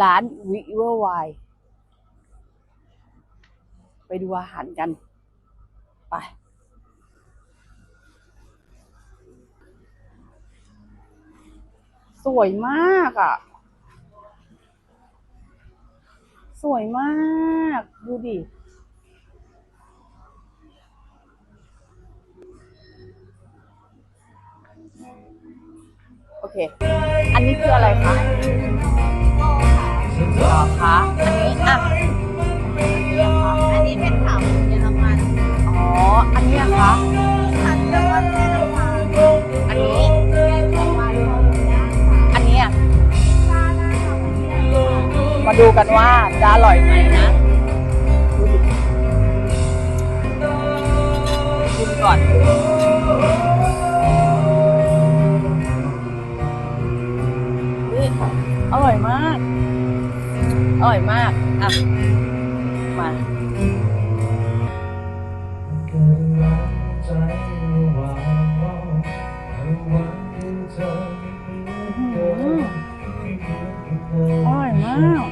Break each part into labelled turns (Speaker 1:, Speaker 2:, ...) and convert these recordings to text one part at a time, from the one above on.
Speaker 1: ร้านวิเวอร์ไวไปดูอาหารกัน ไป สวยมากอะ สวยมาก ดูดิโอเค อันนี้คืออะไรคะ หรอคะอันนี้อะ
Speaker 2: อันนี้เป็นขาหมูเยอรมัน
Speaker 1: อ๋อ อันนี้อะคะ
Speaker 2: ผัดเยอรมันแน่นอนค่ะ
Speaker 1: อันนี้
Speaker 2: แกงไก่หวานคอหมูย่างค่ะ
Speaker 1: อันนี้อะ
Speaker 2: มา
Speaker 1: ดูกันว่าจะอร่อยไหมนะ อร่อยมาก อะ มาอืมอร่อยมาก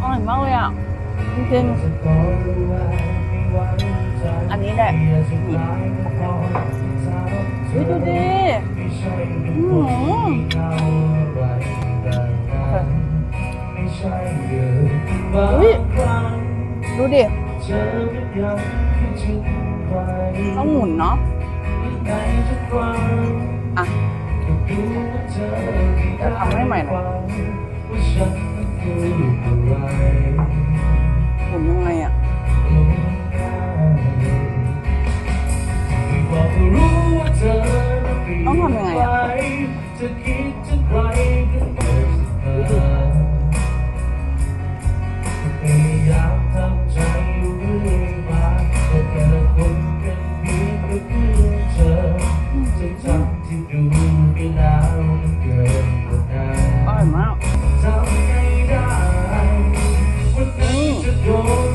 Speaker 1: อร่อยมากเลยอะ จริงๆอันนี้แหละนี่เฮ้ยดูดิอืม ดูดิต้องหมุนเนาะอะจะทำให้ใหม่หน่อยหมุนยังไงอะต้องทำยังไงอะ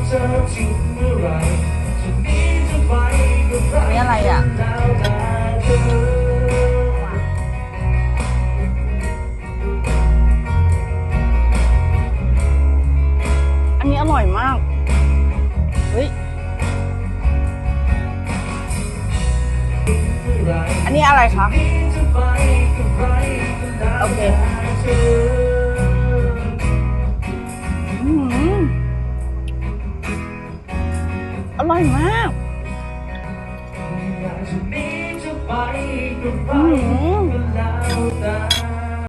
Speaker 3: นี่อะไรอะอันนี้
Speaker 1: อร่อยมาก
Speaker 3: เฮ้ย อัน
Speaker 1: นี้อะไรคะ
Speaker 3: โอเค อ
Speaker 1: ร่อยมากอื
Speaker 3: ม